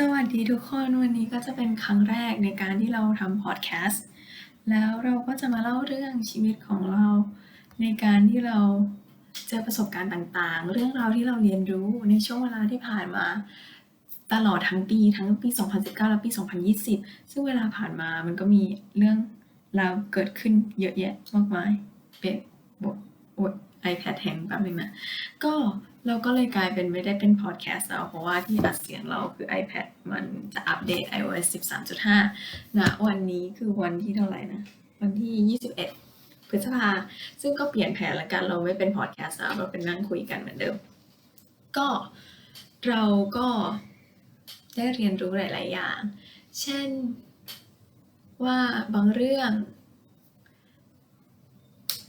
สวัสดีทุกคนวันนี้ก็จะเป็นครั้งแรกในการที่เราทำพอดแคสต์แล้วเราก็จะมาเล่าเรื่องชีวิตของเรา ในการที่เราเจอประสบการณ์ต่างๆ เรื่องราวที่เราเรียนรู้ในช่วงเวลาที่ผ่านมา ตลอดทั้งปีทั้งปี 2019 และปี 2020 ซึ่งเวลาผ่านมามันก็มีเรื่องราวเกิดขึ้นเยอะแยะมากมายเป็นบทอ๊ย iPad แฮงแป๊บนึงนะก็เราก็เลยกลายเป็นไม่ได้เป็นพอดแคสต์แล้วเพราะว่าที่อัดเสียงเราคือ iPad มันจะอัปเดต iOS 13.5ณวันนี้คือวันที่เท่าไหร่นะ วันที่ 21 พฤษภา ซึ่งก็เปลี่ยนแผนละกันเราไม่เป็นพอดแคสต์แล้วเราเป็นนั่งคุยกันเหมือนเดิม ก็เราก็ได้เรียนรู้หลาย ๆ อย่าง เช่นว่าบางเรื่อง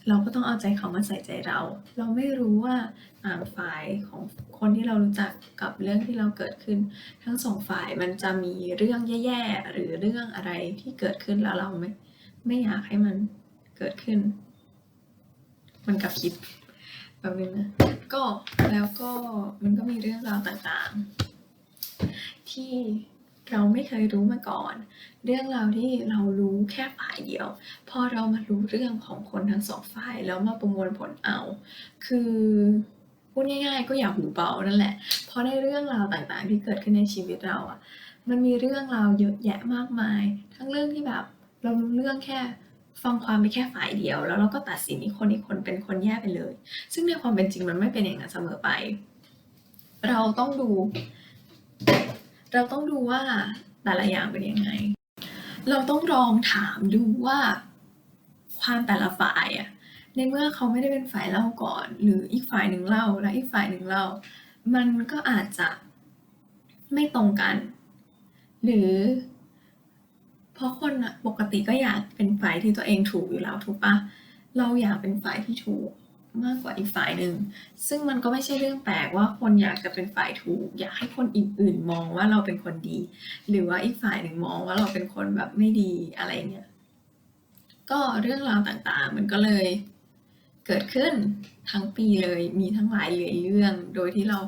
เราก็ต้องเอาใจเขามาใส่ใจเรา เราไม่รู้ว่าต่างฝ่ายของคนที่เรารู้จักกับเรื่องที่เราเกิดขึ้น ทั้งสองฝ่ายมันจะมีเรื่องแย่ๆ หรือเรื่องอะไรที่เกิดขึ้นแล้วเราไม่ไม่อยากให้มันเกิดขึ้น มันกับคิดแบบนึงนะก็แล้วก็มันก็มีเรื่องราวต่างๆ ที่ เราไม่เคยรู้มาก่อน เรื่องราวที่เรารู้แค่ฝ่ายเดียว พอเรามารู้เรื่องของคนทั้งสองฝ่ายแล้วมาประมวลผลเอา คือพูดง่าย ๆ ก็อย่าหูเบานั่นแหละ เพราะในเรื่องราวต่างๆ ที่เกิดขึ้นในชีวิตเราอะมันมีเรื่องราวเยอะแยะมากมาย ทั้งเรื่องที่แบบเรารู้เรื่องแค่ฟังความไปแค่ฝ่ายเดียว แล้วเราก็ตัดสินอีกคนอีกคนเป็นคนแย่ไปเลย ซึ่งในความเป็นจริงมันไม่เป็นอย่างนั้นเสมอไป เราต้องดู เราต้องดูว่าแต่ละอย่างเป็นยังไง เราต้องลองถามดูว่าความแต่ละฝ่ายอะในเมื่อเขาไม่ได้เป็นฝ่ายเล่าก่อน หรืออีกฝ่ายหนึ่งเล่าแล้วอีกฝ่ายหนึ่งเล่า มันก็อาจจะไม่ตรงกัน หรือ เพราะคนอะปกติก็อยากเป็นฝ่ายที่ตัวเองถูกอยู่แล้วถูกปะเราอยากเป็นฝ่ายที่ถูก มากกว่าอีกฝ่ายหนึ่ง ซึ่งมันก็ไม่ใช่เรื่องแปลกว่าคนอยากจะเป็นฝ่ายถูก อยากให้คนอื่นๆมองว่าเราเป็นคนดี หรือว่าอีกฝ่ายหนึ่งมองว่าเราเป็นคนแบบไม่ดีอะไรเนี่ยก็เรื่องราวต่างๆ มันก็เลยเกิดขึ้นทั้งปีเลยมีทั้งหลายเหลยเรื่อง โดยที่เรา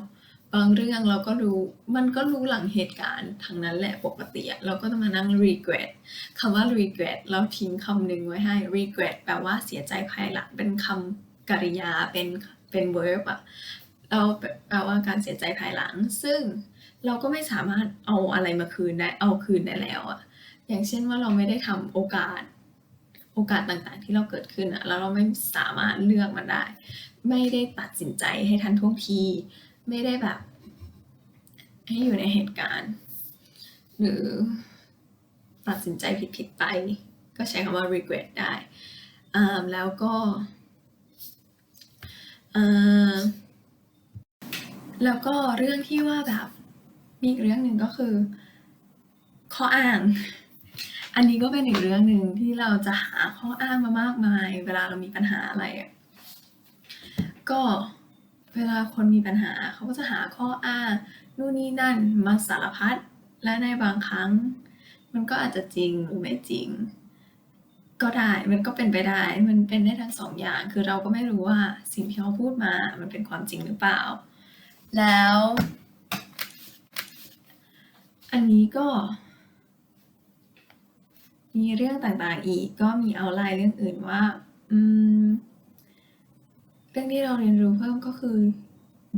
บางเรื่องเราก็รู้มันก็รู้หลังเหตุการณ์ทั้งนั้นแหละปกติเราก็จะมานั่ง regret คำว่า regret เราทิ้งคำหนึ่งไว้ให้ regret แปลว่าเสียใจภายหลังเป็นคำ กริยาเป็นเป็น verb อะเราแปลว่าการเสียใจภายหลัง ซึ่งเราก็ไม่สามารถเอาอะไรมาคืนได้เอาคืนได้แล้วอะอย่างเช่นว่าเราไม่ได้ทำโอกาสโอกาสต่างๆที่เราเกิดขึ้นอะแล้วเราไม่สามารถเลือกมันได้ ไม่ได้ตัดสินใจให้ทันท่วงที ไม่ได้แบบ ให้อยู่ในเหตุการณ์ หรือตัดสินใจผิดๆไป ก็ใช้คำว่า regret ได้อ่าแล้วก็ แล้วก็เรื่องที่ว่าแบบมีอีกเรื่องหนึ่งก็คือข้ออ้าง อันนี้ก็เป็นอีกเรื่องหนึ่งที่เราจะหาข้ออ้างมามากมาย เวลาเรามีปัญหาอะไรก็เวลาคนมีปัญหาเขาก็จะหาข้ออ้างนู่นนี่นั่นมาสารพัดและในบางครั้ง มันก็อาจจะจริงหรือไม่จริง ก็ได้ มันก็เป็นไปได้ มันเป็นได้ทั้งสองอย่าง คือเราก็ไม่รู้ว่าสิ่งที่เขาพูดมา มันเป็นความจริงหรือเปล่า แล้ว อันนี้ก็ มีเรื่องต่างๆอีก ก็มีเอาไลน์เรื่องอื่นว่า อืม เรื่องที่เราเรียนรู้เพิ่มก็คือ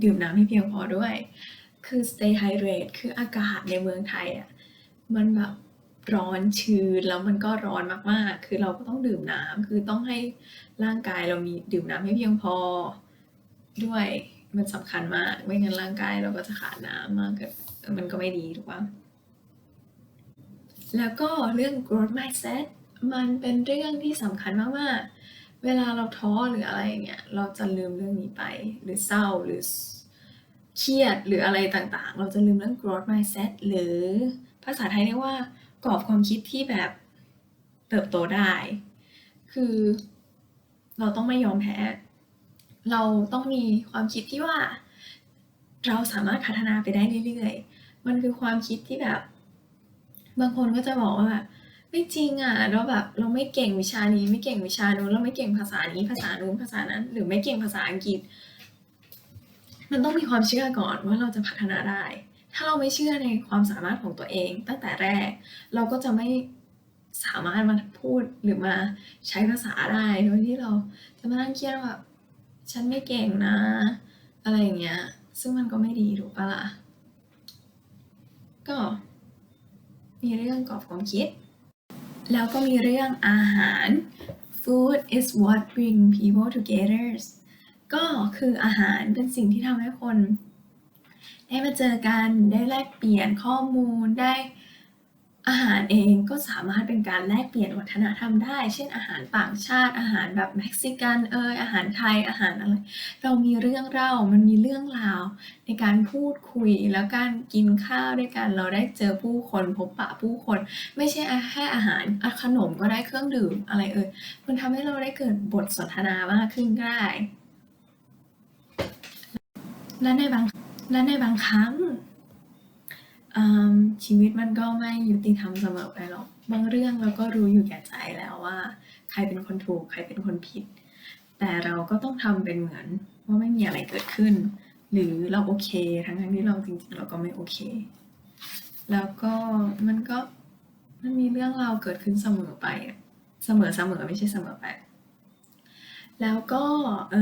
ดื่มน้ำให้เพียงพอด้วย คือ stay hydrated คืออากาศในเมืองไทยอะ มันแบบ ร้อนชื้นแล้วมันก็ร้อนมากๆ คือเราก็ต้องดื่มน้ำคือต้องให้ร่างกายเรามีดื่มน้ำให้เพียงพอด้วยมันสำคัญมาก ไม่งั้นร่างกายเราก็จะขาดน้ำมากเกินมันก็ไม่ดีถูกปะแล้วก็เรื่อง growth mindset มันเป็นเรื่องที่สำคัญมากๆ เวลาเราท้อหรืออะไรอย่างเงี้ยเราจะลืมเรื่องนี้ไป หรือเศร้าหรือเครียดหรืออะไรต่างๆ เราจะลืมเรื่อง growth mindset หรือภาษาไทยเรียกว่า กรอบความคิดที่แบบเติบโตได้ คือเราต้องไม่ยอมแพ้ เราต้องมีความคิดที่ว่า เราสามารถพัฒนาไปได้เรื่อยๆ มันคือความคิดที่แบบ บางคนก็จะบอกว่าแบบไม่จริงอะเราแบบเราไม่เก่งวิชานี้ไม่เก่งวิชานู้นเราไม่เก่งภาษานี้ภาษานู้นภาษานั้น หรือไม่เก่งภาษาอังกฤษ มันต้องมีความเชื่อก่อนว่าเราจะพัฒนาได้ ถ้าเราไม่เชื่อในความสามารถของตัวเอง ตั้งแต่แรก เราก็จะไม่สามารถมาพูดหรือมาใช้ภาษาได้โดยที่เราจะมานั่งเครียดว่าฉันไม่เก่งนะ อะไรอย่างเงี้ย ซึ่งมันก็ไม่ดีถูกปะล่ะ ก็ มีเรื่องกรอบความคิด แล้วก็มีเรื่องอาหาร food is what bring people together ก็คืออาหารเป็นสิ่งที่ทำให้คน ได้มาเจอกันได้แลกเปลี่ยนข้อมูลได้อาหารเองก็สามารถเป็นการแลกเปลี่ยนวัฒนธรรมได้ เช่น อาหารต่างชาติอาหารแบบเม็กซิกันเอยอาหารไทยอาหารอะไร เรามีเรื่องเล่ามันมีเรื่องราว ในการพูดคุยแล้วการกินข้าวด้วยกันเราได้เจอผู้คนพบปะผู้คน ไม่ใช่แค่อาหารขนมก็ได้เครื่องดื่มอะไรเอ่ยมันทำให้เราได้เกิดบทสนทนามากขึ้นก็ได้และในบาง และในบางครั้งชีวิตมันก็ไม่ยุติธรรมเสมอไปหรอก บางเรื่องเราก็รู้อยู่แก่ใจแล้วว่า ใครเป็นคนถูก ใครเป็นคนผิด แต่เราก็ต้องทำเป็นเหมือนว่าไม่มีอะไรเกิดขึ้น หรือเราโอเค ทั้งทั้งที่เราจริงๆ เราก็ไม่โอเค แล้วก็มันก็มันมีเรื่องราวเกิดขึ้นเสมอไป เสมอเสมอไม่ใช่เสมอไป แล้วก็อ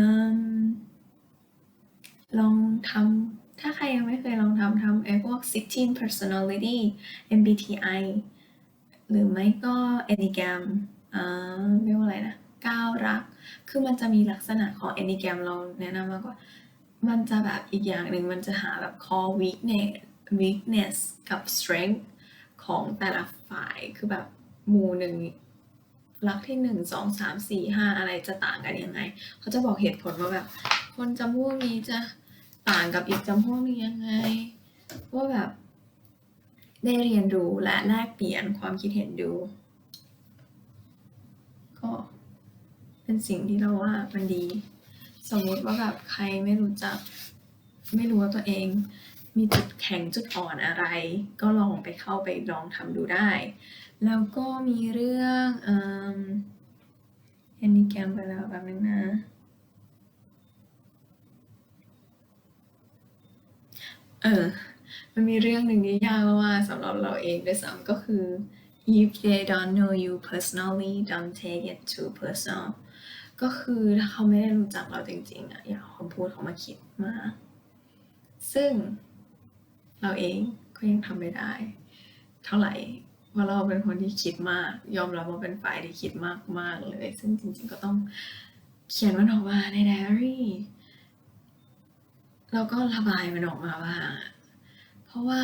ลองทำ ถ้าใครยังไม่เคยลองทำทำไอ้พวก 16 personality MBTI หรือไม่ก็ Enneagram อ่าเรียกว่าอะไรนะก้าวรัก คือมันจะมีลักษณะของ Enneagram เราแนะนำมากกว่า มันจะแบบอีกอย่างหนึ่งมันจะหาแบบ core weakness weakness กับ strength ของแต่ละฝ่ายคือแบบหมู่หนึ่งลักที่หนึ่งสองสามสี่ห้าอะไรจะต่างกันยังไง เขาจะบอกเหตุผลว่าแบบ คนจำพวกนี้จะ ต่างกับอีกจำพวกนี้ยังไงว่าแบบ ได้เรียนรู้และแลกเปลี่ยนความคิดเห็นดู ก็เป็นสิ่งที่เราว่ามันดี สมมุติว่าแบบใครไม่รู้จัก ไม่รู้ว่าตัวเอง มีจุดแข็งจุดอ่อนอะไร ก็ลองไปเข้าไปลองทำดูได้ แล้วก็มีเรื่องอ่มแอนนี่แกมไปแล้วแบบนึงนะ เออ มันมีเรื่องหนึ่งที่ยากมากๆสำหรับเราเองด้วยซ้ำก็คือ if they don't know you personally don't take it too personal ก็คือถ้าเขาไม่ได้รู้จักเราจริงๆอะอย่าเอาคำพูดเขามาคิดมาก ซึ่งเราเองก็ยังทำไม่ได้ เท่าไหร่เพราะเราเป็นคนที่คิดมาก ยอมรับว่าเป็นฝ่ายที่คิดมากมากๆเลย ซึ่งจริงๆก็ต้องเขียนมันออกมาในไดอารี่ แล้วก็ระบายมันออกมาบ้าเพราะว่า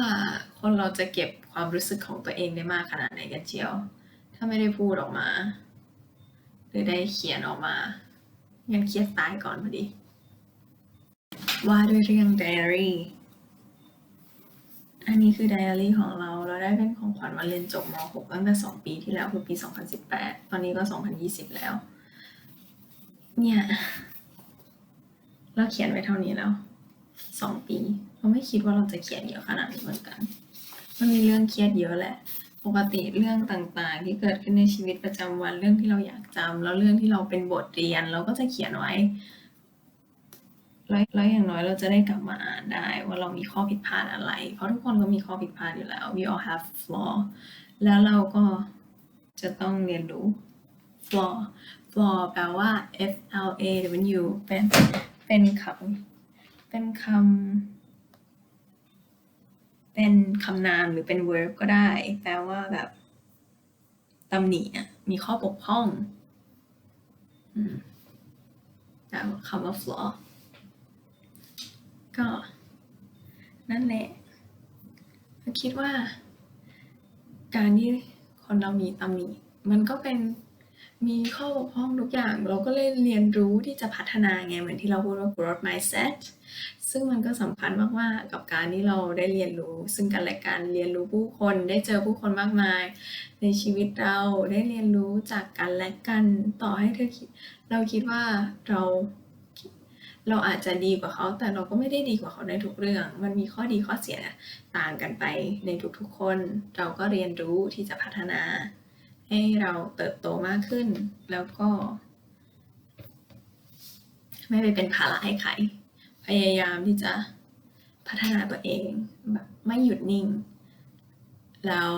คนเราจะเก็บความรู้สึกของตัวเองได้มากขนาดไหนกันเชียว ถ้าไม่ได้พูดออกมา หรือได้เขียนออกมางั้นเครียดตายก่อนพอดี ว่าด้วยเรื่องไดอารี่ อันนี้คือไดอารี่ของเรา เราได้เป็นของขวัญวันเรียนจบม .6 ตั้งแต่ 2 ปีที่แล้วคือปี 2018 ตอนนี้ก็ 2020 แล้ว เนี่ย เราเขียนไว้เท่านี้แล้ว 2ปี เราไม่คิดว่าเราจะเขียนเยอะขนาดนี้เหมือนกัน มันมีเรื่องเครียดเยอะแหละ ปกติเรื่องต่างๆ ที่เกิดขึ้นในชีวิตประจำวันเรื่องที่เราอยากจำแล้วเรื่องที่เราเป็นบทเรียนเราก็จะเขียนไว้แล้วแล้วอย่างน้อยเราจะได้กลับมาอ่านได้ว่าเรามีข้อผิดพลาดอะไร เพราะทุกคนก็มีข้อผิดพลาดอยู่แล้ว we all have flaw แล้วเราก็จะต้องเรียนรู้ flaw flaw แปลว่า f l a w เป็นเป็นคำ เป็นคำเป็นคำนามหรือเป็น verb ก็ได้ แปลว่าแบบตำหนิอะมีข้อบกพร่องแต่คำว่า flaw ก็ นั่นแหละคิดว่า การที่คนเรามีตำหนิมันก็เป็น มีข้อบกพร่องทุกอย่าง เราก็เลยเรียนรู้ที่จะพัฒนาไงเหมือนที่เราพูดว่า growth mindset ซึ่งมันก็สำคัญมากๆกับการที่เราได้เรียนรู้ ซึ่งกันและกันเรียนรู้ผู้คนได้เจอผู้คนมากมาย ในชีวิตเราได้เรียนรู้จากกันและกันต่อให้เธอคิดเราคิดว่าเราเราอาจจะดีกว่าเขาแต่เราก็ไม่ได้ดีกว่าเขาในทุกเรื่อง มันมีข้อดีข้อเสียต่างกันไปในทุกๆคน เราก็เรียนรู้ที่จะพัฒนา ให้เราเติบโตมากขึ้น แล้วก็ ไม่ไปเป็นภาระให้ใคร พยายามที่จะพัฒนาตัวเองแบบไม่หยุดนิ่ง แล้ว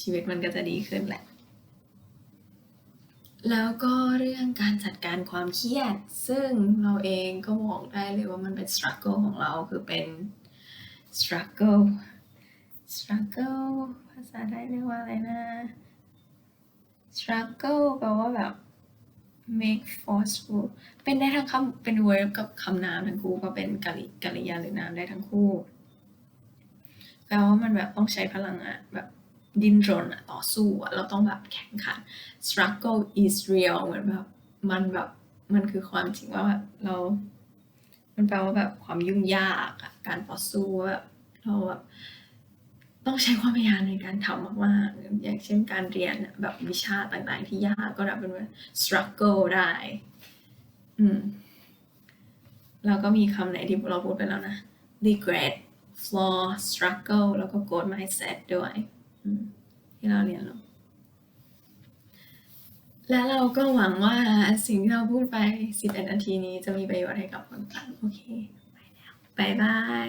ชีวิตมันก็จะดีขึ้นแหละ แล้วก็เรื่องการจัดการความเครียด ซึ่งเราเองก็บอกได้เลยว่ามันเป็น struggle ของเราคือเป็น struggle struggle ภาษาไทยเรียกว่าอะไรนะ struggle แปลว่าแบบ make forceful เป็นได้ทั้งคำเป็น verb กับคำนามทั้งคู่ก็เป็นกริกริยาหรือนามได้ทั้งคู่แปลว่ามันแบบต้องใช้พลังอะแบบดิ้นรนอะต่อสู้อะเราต้องแบบแข่งขัน struggle is real เหมือนแบบมันแบบมันคือความจริงว่าแบบเรา มันแปลว่าแบบความยุ่งยากอะการต่อสู้ว่าแบบเราแบบ ต้องใช้ความพยายามในการทำมากๆอย่างเช่นการเรียนแบบวิชาต่างๆ ที่ยากก็นับเป็นว่า struggle ได้ อืมแล้วก็มีคำไหนที่เราพูดไปแล้วนะ regret flaw struggle แล้วก็ growth mindset ด้วยที่เราเรียนแล้วและเราก็หวังว่าสิ่งที่เราพูดไป 11 นาทีนี้จะมีประโยชน์ให้กับคนฟังโอเค ไปแล้วบายบาย